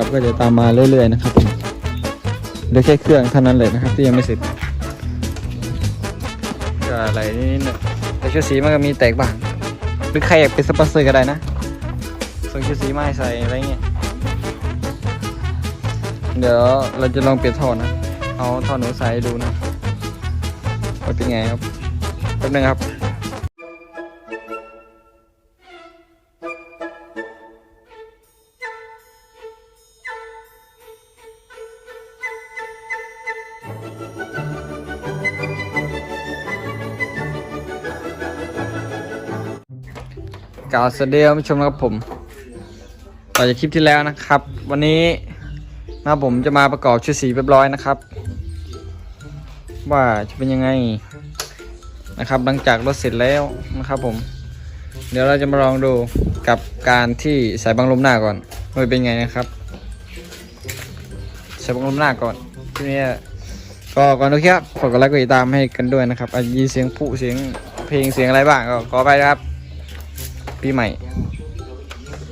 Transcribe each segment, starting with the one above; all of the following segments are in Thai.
ขับ ก็จะตามมาเรื่อยๆนะครับผมเหลือแค่เครื่องเท่านั้นเลยนะครับ ที่ยังไม่เสร็จก็อะไรนิดๆหน่แต่ชุดสีมันก็มีแตกบ้างหรือใครอยากเป็นสปอนเซอร์ก็ได้นะส่งชุดสีมาให้ใส่อะไรเงี้ยเดี๋ยวเราจะลองเปลี่ยนท่อนะเอาท่อหนูใส่ดูนะว่าเป็นไงครับแป๊บนึงครับ กาวสวัสดีท่านผู้ชมนะครับผม ต่อจากคลิปที่แล้วนะครับ วันนี้นะผมจะมาประกอบชุดสีเรียบร้อยนะครับ ว่าจะเป็นยังไงนะครับ หลังจากรถเสร็จแล้วนะครับผม เดี๋ยวเราจะมาลองดูกับการที่ใส่บังลมหน้าก่อนว่าเป็นไงนะครับใส่บังลมหน้าก่อนทีนี้ก็ก่อนดูครับฝากกดไลค์กดติดตามให้กันด้วยนะครับอาจจะมีเสียงผู้เสียงเพลงเสียงอะไรบ้างก็ขอไปนะครับ ปีใหม่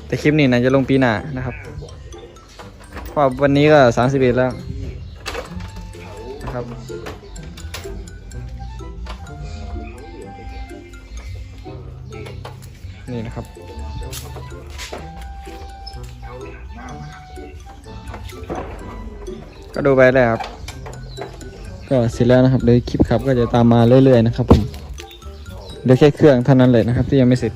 แต่คลิปนี้นะจะลงปีหน้านะครับเพราะวันนี้ก็สามสิบเอ็ดแล้วนะครับนี่นะครับ ก็ดูไปเลยครับ ก็เสร็จแล้วนะครับเดี๋ยวคลิปครับก็จะตามมาเรื่อยๆนะครับผมเดี๋ยวแค่เครื่องเท่านั้นเลยนะครับ ที่ยังไม่เสร็จ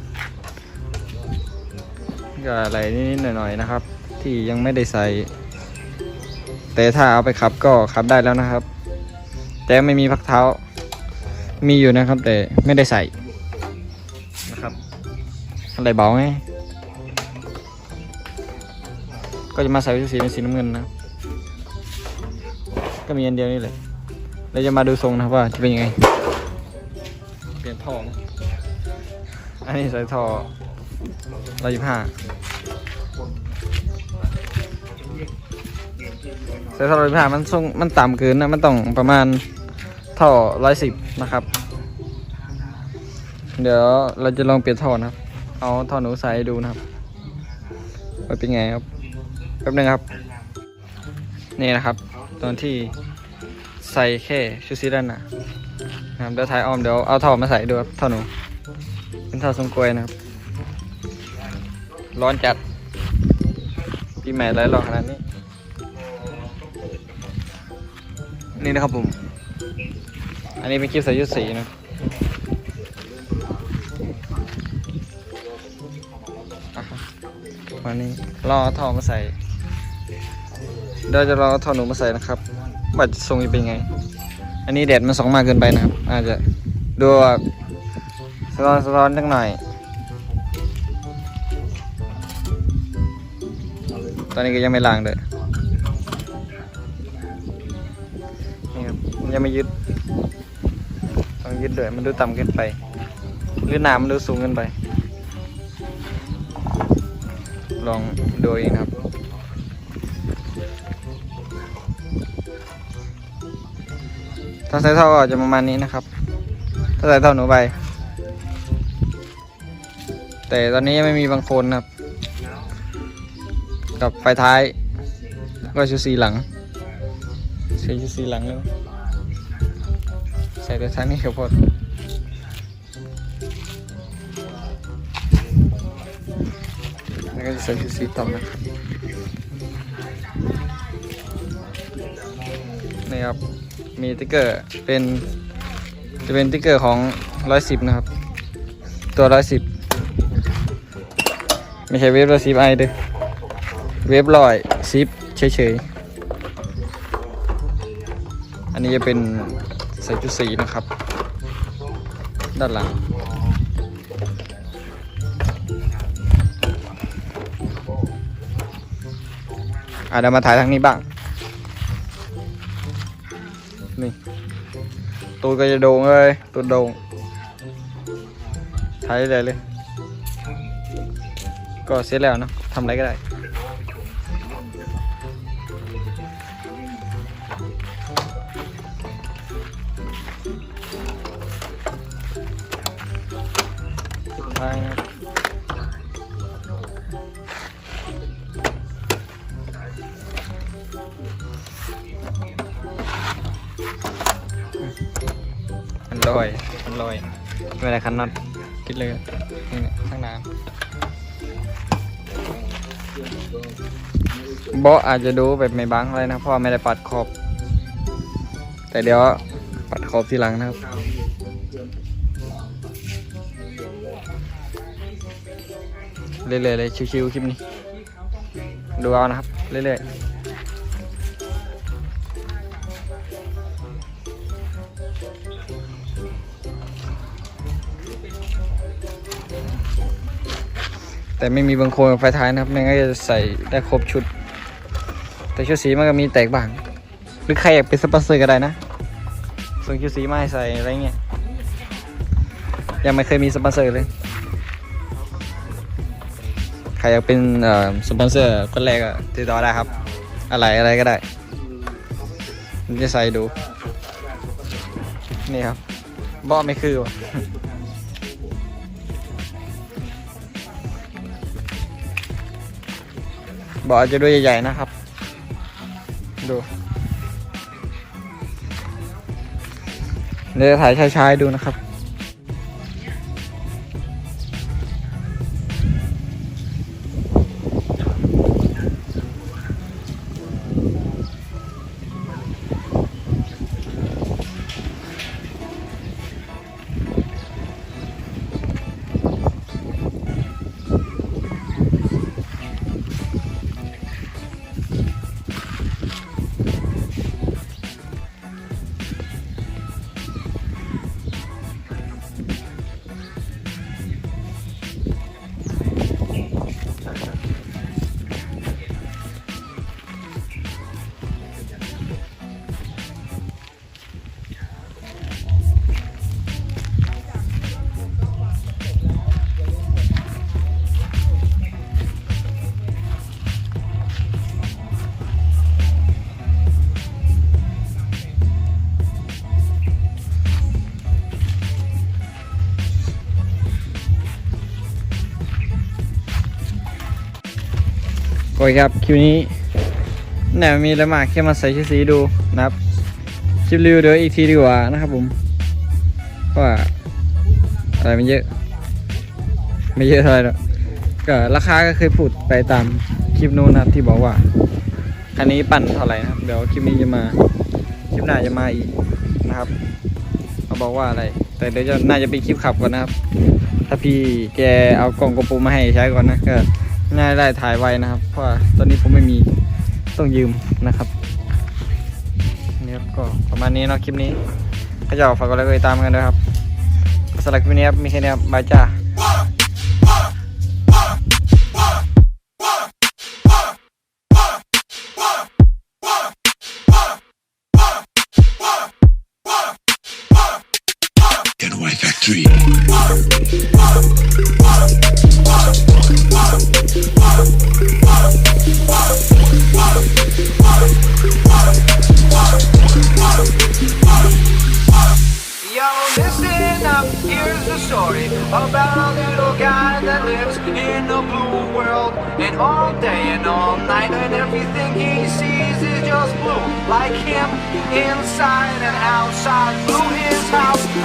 ก็อะไรนิดๆหน่อยๆนะครับ ที่ยังไม่ได้ใส่ แต่ถ้าเอาไปขับก็ขับได้แล้วนะครับ แต่ไม่มีพักเท้า มีอยู่นะครับ แต่ไม่ได้ใส่นะครับ อะไรเบาไงก็จะมาใส่ชุดสีเป็นสีน้ำเงินนะก็มีอันเดียวนี่เลยเราจะมาดูทรงนะว่าจะเป็นยังไง เปลี่ยนท่ออันนี้ใส่ท่อร้อยยี่ห้า ใส่ท่อร้อยยี่ห้ามันส่งมันต่ำเกินนะมันต้องประมาณท่อร้อยสิบนะครับ เดี๋ยวเราจะลองเปลี่ยนท่อนะครับ เอาท่อหนูใส่ดูนะครับว่าเป็นไงครับแป๊บนึงครับ นี่นะครับ ตอนที่ใส่แค่ชุดสีด้านหน้านะครับเดี๋ยวถ่ายอ้อมเดี๋ยวเอาท่อมาใส่ดูครับท่อหนูเป็นท่อทรงกลวยนะครับ ร้อนจัด ปีใหม่ไรร้อขนาดนี้ นี่นะครับผม อันนี้เป็นคลิปส่ยุดสีนะวันนี้รอเอาท่อมาใส่เดี๋ยวจะรอเอาท่อหนูมาใส่นะครับว่าจะทรงจะเป็นไง อันนี้แดดมันส่องมากเกินไปนะครับ อาจจะดูแบบสะท้อนสะท้อนสักหน่อย ตอนนี้ก็ยังไม่ล้างเลยนี่ครับยังไม่ยึด ต้องยึดด้วยมันดูต่ำเกินไป หรือหนามันดูสูงเกินไป ลองดูเองครับถ้าใส่เท่อก็จะประมาณนี้นะครับ ถ้าใส่เท่อหนูไป แต่ตอนนี้ยังไม่มีบางคนครับ กับไฟท้ายแล้วก็ชุดสีหลังใส่ชุดสีหลังแล้วใส่แต่ท้ายนี่ครับพอดแล้วก็ใส่ชุดสีต่ำนะครับนี่ครับมีติ๊กเกอร์เป็นจะเป็นติ๊กเกอร์ของ 110 นะครับ ตัว 110 ไม่ใช่เวฟ110ไอเด้อ เว็บลอยซิปเฉยๆ อันนี้จะเป็นใส่จุดสีนะครับ ด้านหลังอะเดี๋ยวมาถ่ายทางนี้บ้าง นี่ตัวก็จะโด่งเลยตัวโด่งถ่ายเลยเลยก็เซ็ตแล้วนะทำอะไรก็ได้ ไปมันลอยมันลอยไม่ได้คันน็อตคิดเลยข้างน้าบออาจจะดูแบบไม่บังเลยนะพ่อไม่ได้ปัดขอบ แต่เดี๋ยวปัดขอบทีหลังนะครับ เรื่อยๆเลยชิวๆคลิปนี้ ดูเอานะครับ เรื่อยๆแต่ไม่มีบางโครงไฟท้ายนะครับไม่งั้นจะใส่ได้ครบชุด แต่ชุดสีมันก็มีแตกบ้าง หรือใครอยากเป็นสปอนเซอร์ก็ได้นะส่งชุดสีมาให้ใส่อะไรเงี้ยยังไม่เคยมีสปอนเซอร์เลย ครอยากเป็นสปอนเซอร์คนแรกก็ติดต่อได้ครับ อะไรอะไรก็ได้ผมจะใส่ดู นี่ครับบาะไม่คือว่ะบาะอจะด้วยใหญ่ๆนะครับ ดูเดี๋ยวถ่ายช้าๆดูนะครับ โอเคครับคลิปนี้แหนมีอะไรมากแค่มาใส่ชุดสีดูนะครับคลิปรีวิวเดี๋ยวอีกทีดีกว่านะครับผมเพราะว่าอะไรไม่เยอะ ไม่เยอะเท่าไหร่หรอกก็ราคาก็เคยพูดไปตามคลิปนู้นนะครับที่บอกว่าคันนี้ปั่นเท่าไหร่นะครับ เดี๋ยวคลิปนี้จะมาคลิปหน้าจะมาอีกนะครับเขาบอกว่าอะไร แต่เดี๋ยวจะน่าจะเป็นคลิปขับก่อนนะครับ ถ้าพี่แกเอากล่องกระปุกมาให้ใช้ก่อนนะก็ ง่ายได้ถ่ายไวนะครับ เพราะตอนนี้ผมไม่มีต้องยืมนะครับนี่ก็ประมาณนี้เนาะคลิปนี้ก็จะฝากกดไลค์กดติดตามกันด้วยครับสำหรับคลิปนี้ครับมีแค่นี้ครับบายจ้า NY Factory. Yo, listen up, here's the story about a little guy that lives in a blue world. And all day and all night, and everything he sees is just blue. Like him, inside and outside, blue his house.